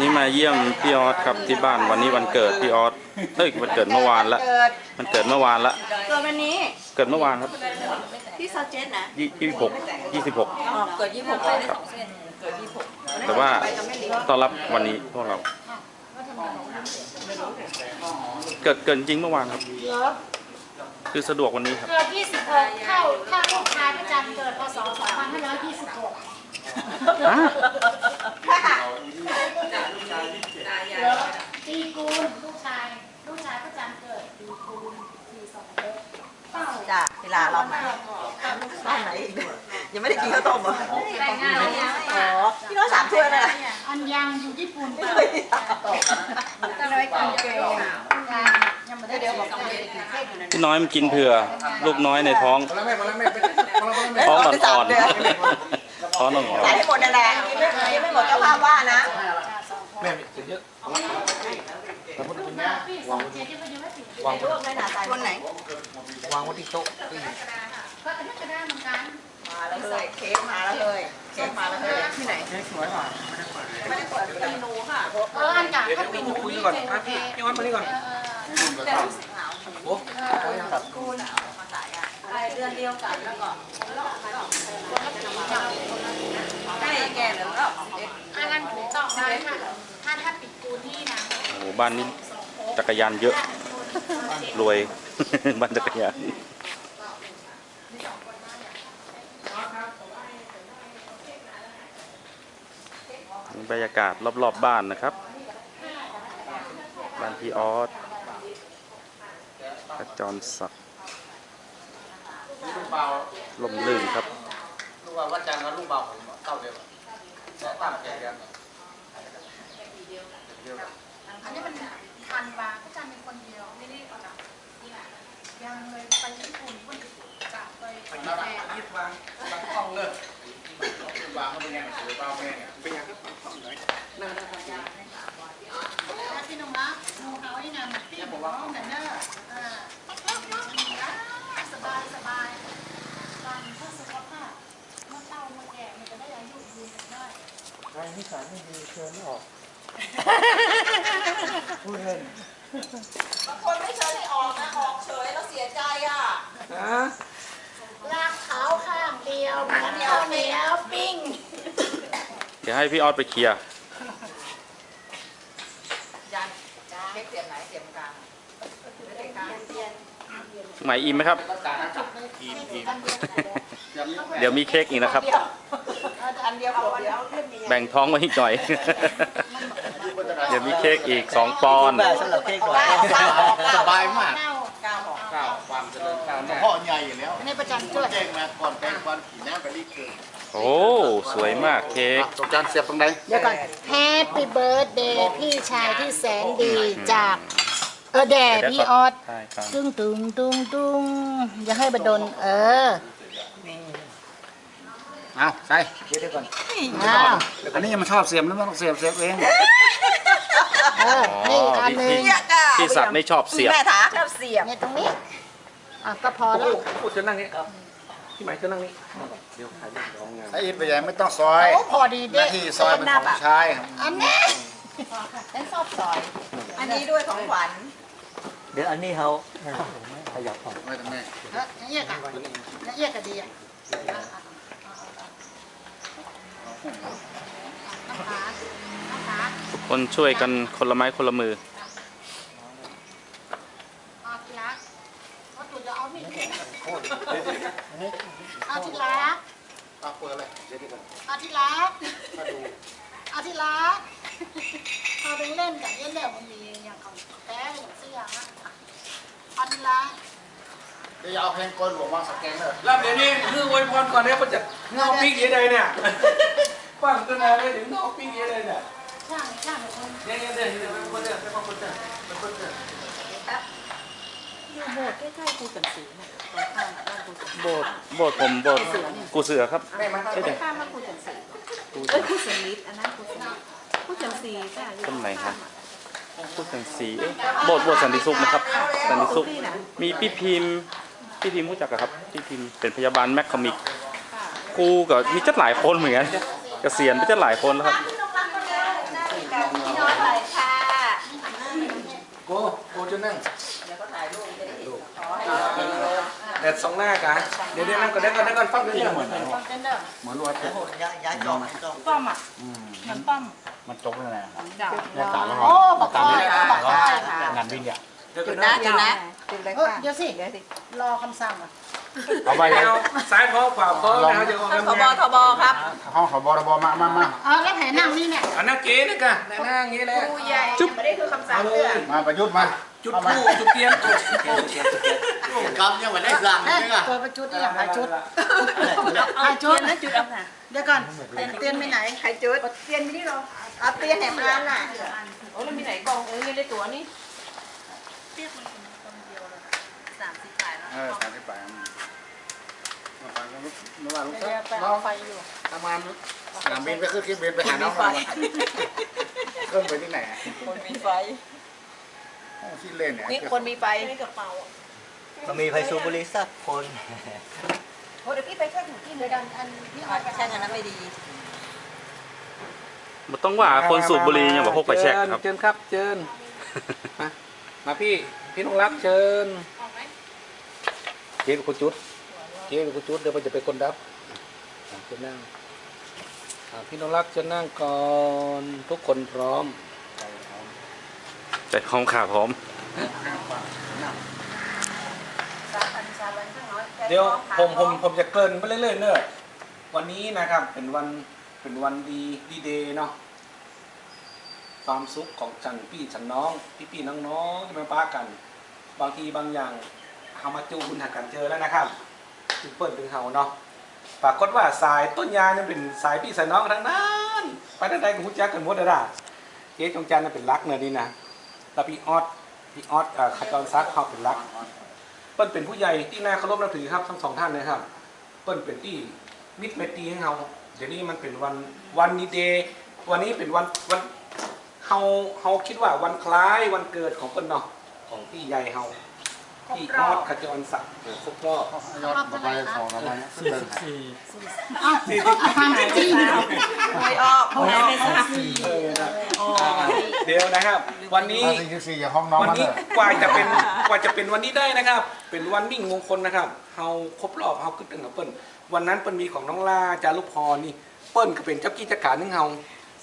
นี่มาเยี่ยมพี่ออสครับที่บ้านวันนี้วันเกิดพี่ออสเอ้ยวันเกิดเมื่อวานละเกิดมันเกิดเมื่อวานละ เกิดวันนี้ เกิดเมื่อวานครับที่ซอเจนนะยี่ยี่สิบหกยี่สิบหกอ๋อเกิดยี่สิบหกไปได้สองเส้นเกิดยี่สิบหกแต่ว่าต้อนรับวันนี้พวกเรา เกิดเกิดจริงเมื่อวานครับ คือสะดวกวันนี้ครับ เกิด26เข้าถ้าลูกชายประจำเกิดพศ2526อะเหรอ ตีกูลลูกชาย ลูกชายประจำเกิดตีกูลปี26เป้าจ้าเวลาเรามาบ้านไหนอีกยังไม่ได้กินข้าวต้มเหรอแต่งงานแล้วยังอ๋อพี่น้องสามถ้วยเลยอันยังอยู่ญี่ปุ่นไม่เปเคล่ายก็เลยกินเกลียวยังไม่ได้เดี๋ยวบอกกันเลยกินเค้กอยู่นั่นพี่น้อยมันกินเผื่อ ลูกน้อยในท้องคนละแม่คนละแม่เป็นคนละคนละแม่ท้องอ่อนๆ ท้องอ่อนใส่ให้หมดนั่นแหละกินไม่กินไม่หมดเจ้าภาพว่านะแม่เป็นเยอะพี่สองเจ็ดที่เขายังไม่ติดวางลวกได้หนาตายคนไหนวางไว้ที่โต๊ะที่ก็อันนี้ก็ได้เหมือนกันมาแล้วเลยเค้กมาแล้วเลยเค้กมาแล้วเลยที่ไหนเค้กสวยกว่าไม่ได้เปิดเป็นนูค่ะเอออันกาก็ปิดคุยก่อนนะพี่พี่วันมานี่ก่อนแต่รู้สึกหนาวโอ้ตัดกูหนาว มาสายอะไอเดือนเดียวกันแล้วก็ใกล้แก่แล้วก็อันนั้นถูกต้องนะถ้าถ้าปิดกูที่นะๆโอ้บ้านนี้จักรยานเยอะ รวยบ้านจักรยานบรรยากาศรอบๆบบ้านนะครับ บ้านพี่ออสขจรศักดิ์ลูก เบาลมลื่นครับลูกเบาวัดจันทร์แล้วลูกเบาผมเต้าเดียวแล้วตามแก่กันอันนี้มันทันวาก็จะมีคนเดียวไม่ได้เอาจากนี่แหละยังเลยไปญี่ปุ่นเพิ่งจะไปแล้วยึดวางวางห้องเลยวางเขาเป็นยังสวยเบาแม่เป็นยังห้องไหนน่าน่าทำงานแล้วพี่น้องรักดูเขาไอ้นำพี่ผมว่าห้องแต่เนอร์อ่าสบายสบายการเพื่อสุขภาพเมื่อเต้าเมื่อแก่มันจะได้อายุยืนได้ ใครนิสัยไม่ดีเชิญไม่ออก พูดเล่นบางคนไม่เชิญให้ออกนะออกเฉยแล้วเสียใจอะนะลากเขาข้างเดียวเหมือนข้าวเหนียวปิ้ง เดี๋ยวให้พี่ออสไปเคลียร์ยันเค้กเสียบไหนเสียบกลางไม่ได้กลางหมายอิมไหมครับรักษานะจับทีมทีมเดี๋ยวมีเค้กอีกนะครับ อันเดียวขวดเดียวแบ่งท้องไว้อีกหน่อย เดี๋ยวมีเค้กอีก 2 ปอนด์สำหรับเค้กหวานสบายมากเต้าก้าวของก้าวความเจริญก้าวหน้าพ่อใหญ่อยู่แล้วอันนี้ประจำช่วย แจ้งมาก่อนแปลงก่อนขี่น้ำไปรีบเกินโอ้ สวยมากเค้ก ตกจานเสียบตรงไหนเดี๋ยวก่อน Happy Birthday พี่ชายที่แสนดีจาก เออแด่พี่ออสใช่ครับตุ้งตุ้งตุ้งตุ้งอย่าให้บดนเออ เอาใส่เดี๋ยวก่อนอ้าวอันนี้ยังไม่ชอบเสียบแล้วไม่ต้องเสียบเสียบเองเออนี่อีกอันหนึ่งเสียก้าพี่สัตว์ไม่ชอบเสียบ แม่ถาชอบเสียบเนี่ยตรงนี้อะก็พอแล้วพูดจะนั่งนี่พี่หมายจะนั่งนี่เดี๋ยวถ่ายรูปร้องงานถ้าอิดไปใหญ่ไม่ต้องซอยโอ้พอดีหเด้น้าที่ซอยเป็นของผู้ชายครับอันนี้ฉันชอบซอย อันนี้ด้วยของขวัญเดี๋ยวอันนี้เขาขยับออกไม่ต้องแม่ เออเอียกอะเอียกก็ดีอะน้ำขาน้ำขา ทุกคนช่วยกันคนละไม้คนละมือเอาทีละว่าตัวจะเอามีดเอาทีละเอาเปิดเลยเดี๋ยวดีกว่าเอาทีละเอาทีละเอาไปเล่นกับเล่นแล้วมันมีอย่างของแป๊ะอย่างเสื้อนะเอาทีละเดี๋ยวเอาเพลงกลหลวงวาสแกนเลยแล้วเดี๋ยวนี้คืออวยพรก่อนเนี่ยมันจะเงาปีกยังไงเนี่ย ฟังตั้งนานเลยถึงเงาปีกยังไงเนี่ยช่างช่างคนเนี่ยเนี่ยเนี่ยเนี่ยเป็นคนเนี่ยเป็นคนเนี่ยเป็นคนเนี่ยอยู่โบสถ์ใกล้ๆภูสันสีเนี่ยตรงข้ามบ้านภูสันสีโบสถ์โบสถ์ผมโบสถ์กูเสือครับแม่มาใช่เด็ข้ามบ้านภูสันสีเอ้ยภูสันลิศอันนั้นภูสันลิศภูสันสีค่ะอยู่ต้นไหนครับพูดสันสีโบสถ์โบสถ์สันติสุขนะครับ สันติสุข มีพี่พิมพ์พี่พิมพ์รู้จักอะครับ พี่พิมพ์เป็นพยาบาลแมคคามิกครูกับมีจัดหลายคนเหมือนกัน เกษียณไปจะหลายคนแล้วครับ โกโกจะนั่งแดดสองหน้ากะเดี๋ยวเดี๋ยวนั่งก่อนเดี๋ยวก่อนเดี๋ยวก่อนฟังเรื่องเหมือนเหมือนรัดเนี่ยป้อมอะเหมันป้อมมันจกแล้วนะเนี่ยสามร้อยโอ้บอกก้อยบอกก้ค่ะงานวิ่งเนี่ยจุดนะจุดนะจุดเลยค่ะเดี๋ยวสิเดี๋ยวสิรอคำสั่งอะ เอาไปเอาซ้ายพอขวาพอนะครับเดี๋ยวเอาท่านกำผแพบงทบครับห้องขอบอทบมามามาเออแล้วแผลนั่งนี่เนี่ยอันนั้นเก๋นะกะหน้าอย่างงี้แหละผู้ใหญ่ไม่ได้คือคำสั่เอางเลเตือยนมาประยุทธ์มาจุดคู่จุดเทียนจุดเทียนจุดเทียนจุดเทียนกำยังไม่ได้สั่งเอ้ยเลยอะเปิดประจุดที่อย่างไรชุดเอาเตียนนะจุดเอาค่ะเดี๋ยวก่อนเตียนเตียนไปไหนใครจุดเตียนไม่ได้หรอเอาเตียนแหนมร้านน่ะโอ้แล้วมีไหนกองเออเงินได้ตัวนี่สามสิบบาทแล้วเออสามสิบแปดมาฟังกัน ไม่ว่าลูกเดี๋ยวไปน้อเอางไฟอยู่ ทำงานสนามบินไปขึ้นเครื่องบินไปหาน้องเราเครื่องไปที่ไหนคนมีไฟห้องที่เล่นเนี่ยนี่คนมีไฟนี่กระเป๋ามันมีไฟสูบบุหรี่สักคน โอ้เดี๋ยวพี่ไปแค่ถึงที่เดี๋ยวกันอันพี่ออยกับแช่งอันนั้นไม่ดี มันต้องว่าคนสูบบุหรี่อย่างบอกพวกไปแช็กครับ เชิญครับเชิญมามาพี่พี่นงรักเชิญเจ๊เป็นคนจุด เจ๊เป็นคนจุดเดี๋ยวมันจะเป็นคนรับอะเชิญนั่งอะพี่นงรักเชิญนั่งก่อนทุกคนพร้อมแต่ห้องขาพร้อม เดี๋ยวผมผมผมจะเกริ่นไปเรื่อยๆเนอะวันนี้นะครับเป็นวันเป็นวันดีดีเดย์เนาะความสุขของฉันพี่ฉันน้องพี่พี่ๆน้องๆที่มาป้ากัน บางทีบางอย่างเอามาจูบุญหากันเจอแล้วนะครับ ถึงเปิดถึงเฮาเนาะปรากฏว่าสายต้นยางเนี่ยเป็นสายพี่สายน้องทั้งนั้นไปทางใดกับหุ่นจักกันหมดเลยล่ะเจ๊จงจันทร์น่ะเป็นรักเนอะนี่นะแล้วพี่ออสพี่ออสอ่อขจรซักเขาเป็นรักเปิ้ลเป็นผู้ใหญ่ที่น่าเคารพนับถือครับทั้งสองท่านนะครับ เปิ้ลเป็นที่มิตรไมตรีให้เราเดี๋ยวนี้มันเป็นวันวันนี้เดย์วันนี้เป็นวันวันเฮาเฮาคิดว่าวันคล้ายวันเกิดของเปิ้ลเนาะของพี่ใหญ่เฮา พี่ออสขจรศักดิ์ครบรอบยอดมาไปสองแล้วไปขึ้นเดินอ้าวฟังจริงหวยออกหวยไม่ทราบเออนะอ่าเดี๋ยวนะครับ วันนี้มาสี่สี่อย่าห้องน้องวันมาเลนี้ยกว่าจะเป็นกว่าจะเป็นวันนี้ได้นะครับ เป็นวันมิ่งมงคลนะครับเฮาครบรอบเฮาขึ้นตึงกับเปิ้ลวันนั้นเปิ้ลมีของน้องลาจารุพรนี่เปิ้ลก็เป็นเจ้ากี้เจ้าการนึงเฮา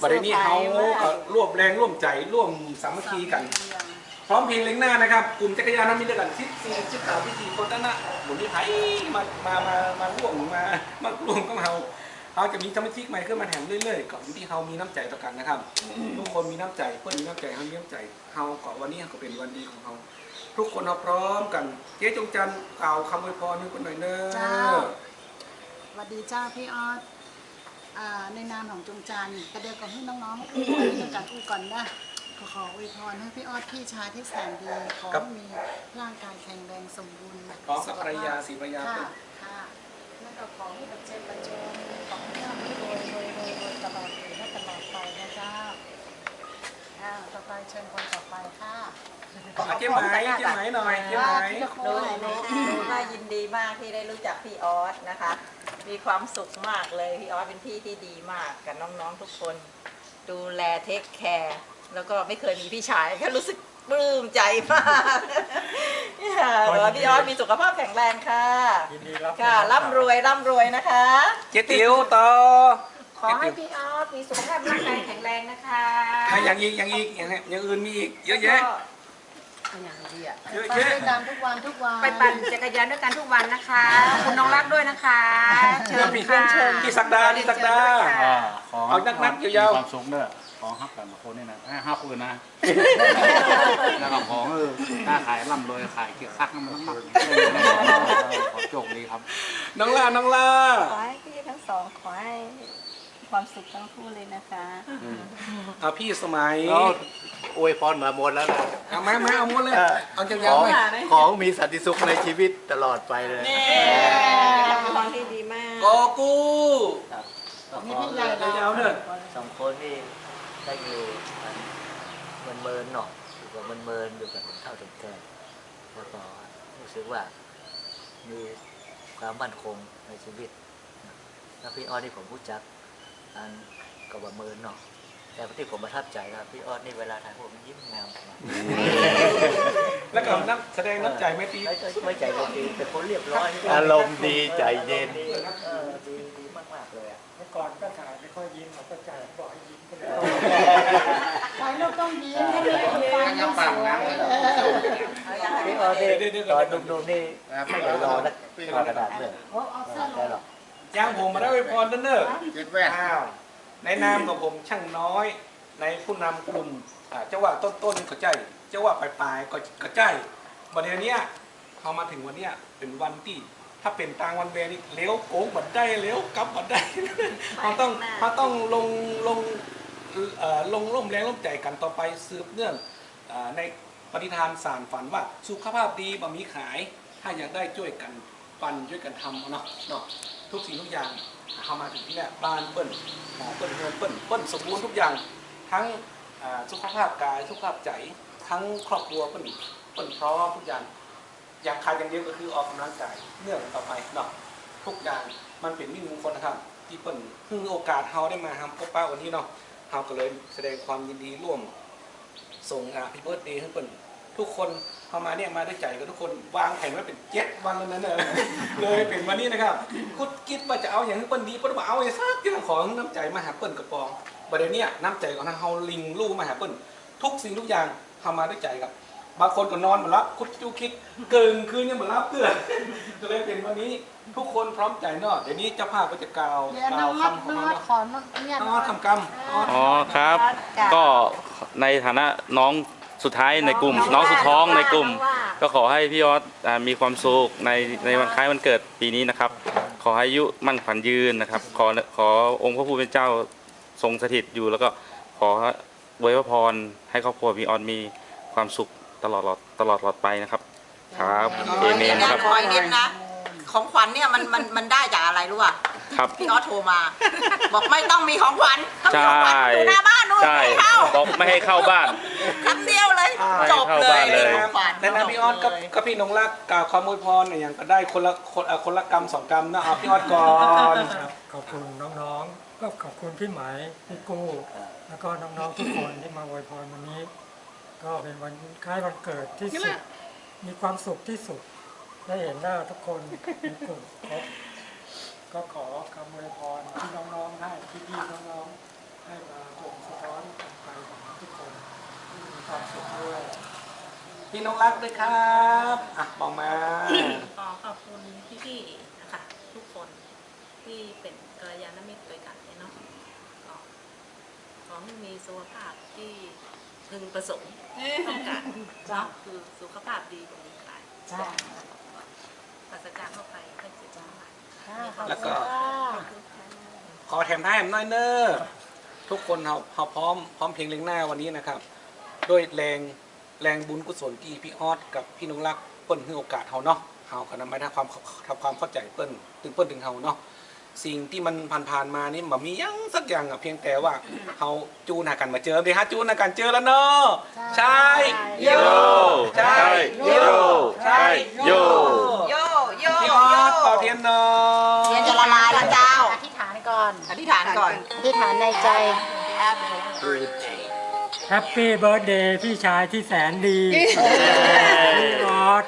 บัดนี้เฮาก็ร่วมแรงร่วมใจร่วมสามัคคีกัน พร้อมเพลงเล็งหน้านะครับ กลุ่มจักรยานน้ำมีด้วยกันสิบสี่สิบสามสิบสี่คนนั่นนะหมุนที่ไทยมามามามาร่วมมามาร่วมกับเฮาเฮาจะมีสมาชิกใหม่ขึ้นมาแถมเรื่อยๆก่อนที่เฮามีน้ำใจต่อกันนะครับทุกคนมีน้ำใจเพื่อนมีน้ำใจเฮามีน้ำใจเฮาก็วันนี้ก็เป็นวันดีของเฮาทุกคนเราพร้อมกัน เจ๊จงจันทร์กล่าวคำอวยพรให้คนหน่อยเนอะเจ้าสวัสดีเจ้าพี่ออสอ่าในนามของจงจันทร์กระเดียวกับให้น้องๆอู้กันด้วยกันอู้ก่อนนะ ขอขออวยพรให้พี่ออสพี่ชายที่แสนดีขอให้มีร่างกายแข็งแรงสมบูรณ์พร้อมกับภรรยาศรีภรรยาค่ะเป็นค่ะแล้วก็ขอให้แบบเจ็บประจงขอให้ร่ำให้รวยรวยรวยรวยตลอดปีและตลอดไปนะเจ้าอ่าต่อไปเชิญคนต่อไปค่ะขอเจ๊ไหมเจ๊ไหมหน่อยเจ๊ไหมที่จะโค้หนูงหนูหนูน่ายินดีมากที่ได้รู้จักพี่ออสนะคะ มีความสุขมากเลยพี่ออสเป็นพี่ที่ดีมากกับน้องๆทุกคน ดูแลเทคแคร์ แล้วก็ไม่เคยมีพี่ชายแค่รู้สึกปลื้มใจมากค่ะขอให้พี่ออสมีสุขภาพแข็งแรงค่ะค่ะร่ำรวยร่ำรวยนะคะ เจ๊ติ๋วต่อขอให้พี่ออสมีสุขภาพร่างกายแข็งแรงนะคะให้อย่างอีกอย่างอีกอย่างอย่างอื่นมีอีกเยอะแยะก็อย่างดีอะเยอะไปแยะด้วยกันทุกวันทุกวันไปปั่นจักรยานด้วยกันทุกวันนะคะ คุณน้องรักด้วยนะคะเชิญค่ะพี่ศักดาพี่ศักดาอ่าขอเอานักๆยาวๆมีความสุขเนอะ ขอฮักกันมาคนนี่นะให้ฮักอื่นนะแล้วก็ของเออถ้าขายล่ำรวยขายเกี่ยวซักมันต้องมักขอโชคดีครับ น้องล่าน้องล่าขอให้พี่ทั้งสองขอให้ความสุขทั้งคู่เลยนะคะเอาพี่สมัยเอาอวยพรมาหมดแล้วนะเอาไหมไหมเอาหมดเลย เอาจังขยาอวไหมของมีสันติสุขในชีวิตตลอดไปเลยเป็นความที่ดีมากกอกู้นี่พี่ใหญ่เรายาวๆเนอะสองคนนี่ ได้อยู่มันเมินหนาะอยู่กับมันเมินอยู่กับเท่าถึงแก่แล้วก็รู้สึกว่ามีความมั่นคงในชีวิตแล้วพี่อ้อนี่ผมรู้จักอันกับว่าเมินเนาะแต่ที่ผมประทับใจนะพี่ออสนี่เวลาถ่ายผมยิ้มงาม แล้วก็น้ำแสดงน้ำใจไม่ตีไม่ไม่ใจเราดีเป็นคนเรียบร้อยอารมณ์ดีใจเย็นดีเออดีดีมากๆเลยอะเมื่อก่อนก็ถ่ายไม่ค่อยยิ้มเราก็จ่ายบอกให้ยิ้มก็ได้ถ่ายรูปต้องยิ้มให้มีคนฟังยิ้มสวยพี่ออสนี่ตอนหนุ่มๆนี่ไม่ไหวรอแล้วมากระดาษเลยโอ้เอาเสื้อลได้งหรอกย่างผมมาได้ไว้พรเด้อเนอะเจ็ดแว่นอ้าวในนามของผมช่างน้อย ในผู้นำกลุ่มอ่าเจ้าว่าต้นๆก็ใจเจ้าว่าปลายๆก็ก็ใจวันเนี้ยพอมาถึงวันเนี้ยเป็นวันที่ถ้าเป็นตางวันเวนี่เลี้ยวโค้งบัดได้เลี้ยวกลับบัดได้เขาต้องเขาต้องลงลงเอ่อลงร่มแรงร่มใจกันต่อไปสืบเนื่องอ่าในปฏิทานสารฝันว่าสุขภาพดีบะมีขาย ถ้าอยากได้ช่วยกันปันช่วยกันทำเอาเนาะเนาะทุกสิ่งทุกอย่างเข้ามาถึงที่เนี่ยบ้านเปิ้ลหมอเปิ้ลเฮือนเปิ้ลเปิ้ลสมบูรณ์ทุกอย่าง ทั้งอ่าสุขภาพกายสุขภาพใจ ทั้งครอบครัวเปิ้ลเปิ้ลพร้อมทุกอย่างอยากขาดอย่างเดียวก็คือออกกำลังกายเนื่องต่อไปเนาะทุกอย่างมันเป็นมิ่งมงคลนะครับที่เปิ้ลเพิ่งโอกาสเฮาได้มาทำพบป้าวันนี้เนาะเฮาก็เลยแสดงความยินดีร่วม ส่งอ่าพี่เบิร์ดเดย์ให้เปิ้ลทุกคนเข้ามาเนี่ยมาด้วยใจกับทุกคนวางแผนไว้เป็นเจ็ดวันแล้วนะเนอะเลยเป็นวันนี้นะครับคุดคิดว่าจะเอาอย่างให้เปิ้ลดีเปิ้ลบอกเอาอย่างซักอย่างของน้ำใจมาหาเปิ้ลกระปองประเดี๋ยวนี้น้ำใจของทางเฮาลิงลู่มาหาเปิ้ลทุกสิ่งทุกอย่าง เข้ามาด้วยใจครับ บางคนก็นอนหมดแล้วคุดจูคิดเกินคืนยังหมดแล้วเพื่อนก็เลยเป็นวันนี้ทุกคนพร้อมใจเนาะเดี๋ยวนี้เจ้าภาพก็จะกล่าวเดี๋ยวกน้ล่าอวงนัดคำของน้องเรานัดขอน้องเนี่ยน้องทำกรรมน้องอ๋อครับ ก็ในฐานะน้องสุดท้ายในกลุ่ม น้องสุดท้องในกลุ่ม ก็ขอให้พี่ออสอ่ามีความสุขในในวันคล้ายวันเกิดปีนี้นะครับ ขอให้อายุมั่นขวัญยืนนะครับ ขอขอองค์พระผู้เป็นเจ้าทรงสถิตอยู่แล้วก็ขอ ไว้พรให้ครอบครัวพี่ออสมีความสุขตลอดตลอดตลอดไปนะครับ ครับเอเมนครับคอยนิดนะ ของขวัญเนี่ยมันมันมันได้จากอะไรรู้ป่ะครับพี่ออสโทรมา บอกไม่ต้องมีของขวัญต้องมีของขวัญอยู่หน้าบ้านนู่นใช่ไม่ให้เข้าบอกไม่ให้เข้าบ้านคำเดียวเลยอ่าจบเลยไม่ให้เข้าบ้านเลยของขวัญในนั้นพี่ออสกับกับพี่นงรักกล่าวความอวยพรเนี่ยอย่างก็ได้คนละคนเอ่อคนละกรรมสองกรรมนะเอาพี่ออสก่อนครับขอบคุณน้องๆก็ขอบคุณพี่ไหมายพี่กู้ แล้วก็น้องๆทุกคนที่มาอวยพรวันนี้ ก็เป็นวันคล้ายวันเกิดที่สุด มีความสุขที่สุด ได้เห็นหน้าทุกคนในกลุ่มครบก็ขอคำอวยพรที่น้องๆให้พี่ๆน้องๆให้มาบ่งสะท้อนกันไปของทุกคนที่มีความสุขด้วยพี่นงรักด้วยครับอะบอกมาขอขอบคุณพี่ๆนะคะทุกคนที่เป็นกัลยาณมิตรด้วยกันเนี่ยเนาะก็ ขอให้มีสุขภาพที่พึงประสงค์ต้องการเนาะคือสุขภาพดีกว่ามีขายจ้าปราศจากโรคภัยไข้เจ็บทั้งหลายแล้วก็ขอแถมท้ายแถมน้อยเนอร์ทุกคนเราเราพร้อมพร้อมเพรียงเลี้ยงหน้าวันนี้นะครับ ด้วยแรงแรงบุญกุศลที่พี่ออสกับพี่นงรักเปิ้ลให้โอกาสเขาเนาะเฮากันมาทำความทำความเข้าใจเปิ้ลถึงเปิ้ลถึงเฮาเนาะ สิ่งที่มันผ่านๆมานี่มันมีหยังสักอย่างอะเพียงแต่ว่าเฮาจูนหากันมาเจอเดี๋ยวฮะจูนหากันเจอแล้วเนาะใช่โยใช่โยใช่โยโยโยพี่โยออสเป่าเทียนเนาะเทียนจะละลายแล้วเจ้าอธิษฐานก่อนอธิษฐานก่อนอธิษฐานในใจแฮปปี้เบิร์ดเดย์พี่ชายที่แสนดีพี่ออส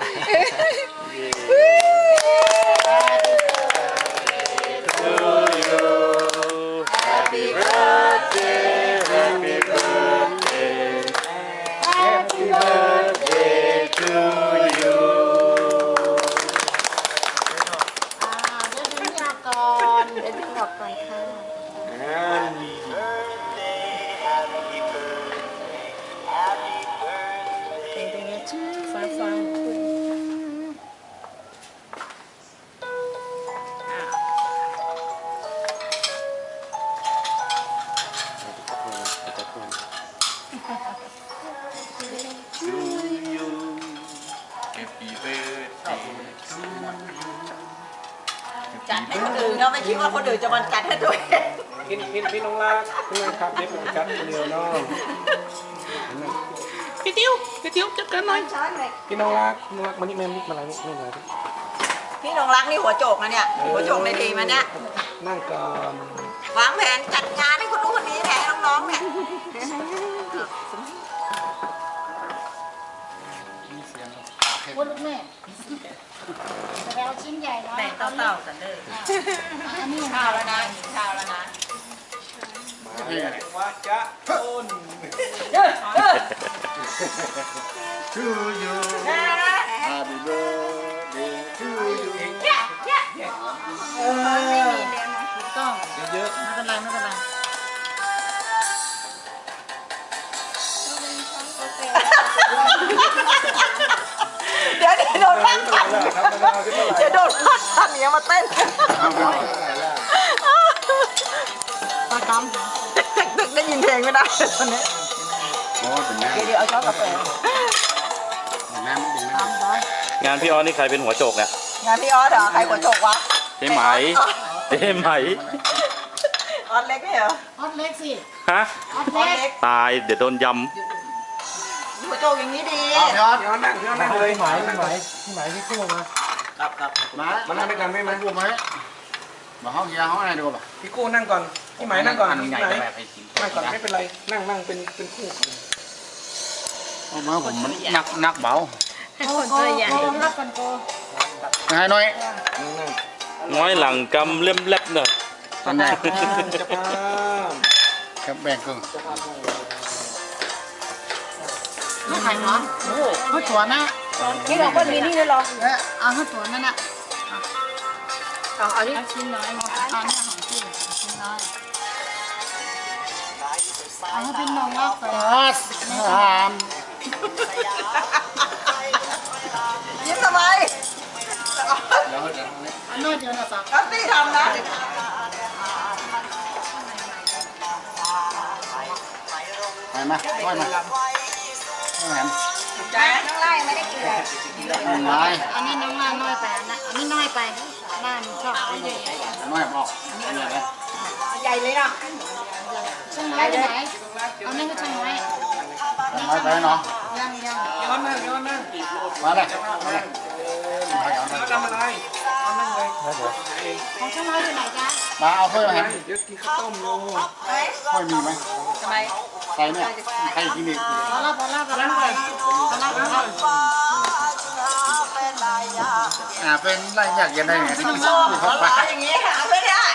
จัดให้คนอื่นเราไม่คิดว่าคนอื่นจะมาจัดให้ตัวเองพี่พี่พี่น้องรักพี่น้องครับเรียบร้อยครับเดียวน้องพี่ติ้วพี่ติ้วจัดกัรหน่อยช้นหน่อยพี่น้องรักน้องรักมันนี่แม่มันอะไรนี่มาอะไรพี่น้องรักนี่หัวโจกนะเนี่ยหัวโจกในทีมันเนี่ยนั่งก่อนวางแผนจัดงานให้คนรู้คนนี้แหละน้องๆเนี่ยมีเสียงว่าลูกแม่ บ่งเต้าๆกันเลยอันนี้ข้าวแล้วนะกินข้าวแล้วนะว่าจะต้น to you Happy birthday to you ถูกต้องเยอะไม่เป็นไรไม่เป็นไร เดี๋ยวเดี๋ยวโดนพักขันๆครับมะนาวที่เท่าไหร่เดี๋ยวโดนพักขันเนี่ยมาเต้นปลาดตึกๆได้ยินเพลงไม่ได้ตอนนี้โอ้เป็นน้ำเดี๋ยวเดี๋ยวเอาช้อนกาแฟเป็นน้ำเป็นน้ำร้อยงานพี่ออสนี่ใครเป็นหัวโจกเนี่ยงานพี่ออสเหรอใครหัวโจกวะเจ๊ไหมเจ๊ไหมออสเล็กไม่เหรอออดเล็กสิฮะออดออสเล็เล็กกตายเดี๋ยวโดนย หัวโจกอย่างนี้ดีำพี่ออสพี่ออสนั่งพี่ออสนั่งเลยพี่ไหมพี่ไหมพี่ไหมพี่กู้มาครับครับมามานั่งด้วยกันได้ไหมกูไหมมาห้องยาห้องอะไรดูป่ะพี่กู้นั่งก่อนพี่ไหมนั่งก่อนอันพี่ใหญ่ไหมแบบไปกินนั่งก่อนไม่เป็นไรนั่งนั่งเป็นเป็นคู่เอามาผมมันนักนักเบาโกโก้โกรับกันโกง่ายหน่อยนั่งนั่งำน้อยหลังกำเล่มเล็บเนอะตอนนี้จะพามครับแบ่ง ครึ่งไม่ขายหรอโอ้เขาตัวนะนี่เราก็มีนี่ด้วยหรอเออเอาเขาตัวนั่นน่ะเอาเอาที่เอาชิ้นน้อยมาเอาเนี่ยของชิ้นชิ้นน้อยเอาให้เป็นนองว่าไปสามยิ้มทำไมอันน้อยเดียวนะสักกัตตี้ทำนะไปมาค่อยมาไม่ แหมใจข้างไล่ไม่ได้กินเลยไม่อันนี้น้องล่าน้อยไปอันนั้นอันนี้น้อยไปล่ามันชอบใหญ่ไม่ออกไม่เลยใหญ่เลยเนาะช่างไม้ไปไหนเอานั่นก็ช่างไม้ไม่ไปเนาะยังยังย้อนนั่งย้อนนั่งมาเลยมาเลยมาเอาทำอะไรเอานั่งเลยของช่างไม้อยู่ไหนจ๊ะมาเอาค่อยมาเดี๋เห็นยวกินข้าวต้มอยู่ค่อยมีไหมทำไม ใส่เนี่ยใครกินอีกพอแล้วพอแล้วพอแล้วพอแล้วพอแล้วพอแล้วอ่าเป็นไรอยากเย็นได้ไงที่โอ้เขาไปร้อนอย่างนี้หาไม่ได้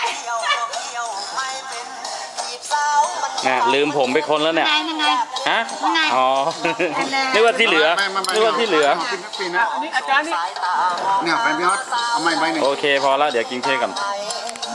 น่ะลืมผมไปคนแล้วเนี่ยไงยังไงฮะอ๋อนึกว่าที่เหลือนึกว่าที่เหลือกินปีนะนี่อาจารย์นี่เนี่ยแฟนพี่ฮอตเอาไม้ใบหนึ่งโอเคพอแล้วเดี๋ยวกินเค้กก่อนเ